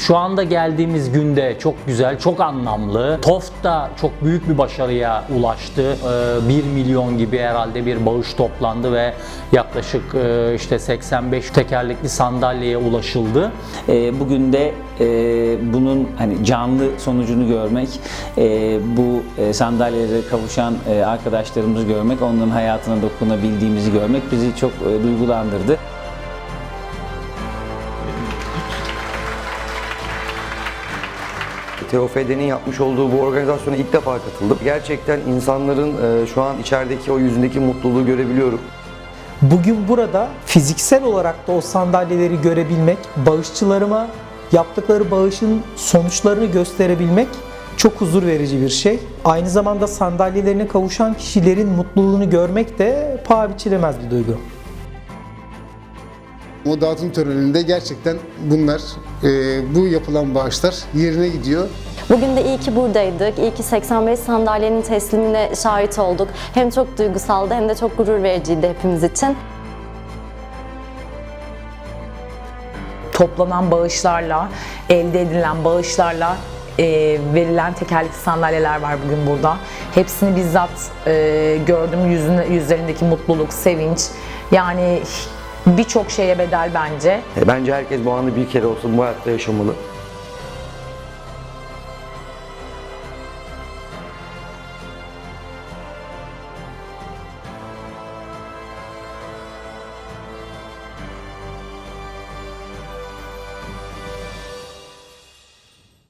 Şu anda geldiğimiz günde çok güzel, çok anlamlı. Toft da çok büyük bir başarıya ulaştı. Ee, 1 milyon gibi herhalde bir bağış toplandı ve yaklaşık e, işte 85 tekerlekli sandalyeye ulaşıldı. E, bugün de e, bunun hani canlı sonucunu görmek, e, bu sandalyelere kavuşan arkadaşlarımızı görmek, onların hayatına dokunabildiğimizi görmek bizi çok duygulandırdı. TOFD'nin yapmış olduğu bu organizasyona ilk defa katıldım. Gerçekten insanların e, şu an içerideki o yüzündeki mutluluğu görebiliyorum. Bugün burada fiziksel olarak da o sandalyeleri görebilmek, bağışçılarıma yaptıkları bağışın sonuçlarını gösterebilmek çok huzur verici bir şey. Aynı zamanda sandalyelerine kavuşan kişilerin mutluluğunu görmek de paha biçilemez bir duygu. O dağıtım töreninde gerçekten bunlar, e, bu yapılan bağışlar yerine gidiyor. Bugün de iyi ki buradaydık. İyi ki 85 sandalyenin teslimine şahit olduk. Hem çok duygusaldı hem de çok gurur vericiydi hepimiz için. toplanan bağışlarla, elde edilen bağışlarla e, verilen tekerlekli sandalyeler var bugün burada. Hepsini bizzat e, gördüm yüzün, yüzlerindeki mutluluk, sevinç. Yani birçok şeye bedel bence. E, Bence herkes bu anı bir kere olsun bu hayatta yaşamalı.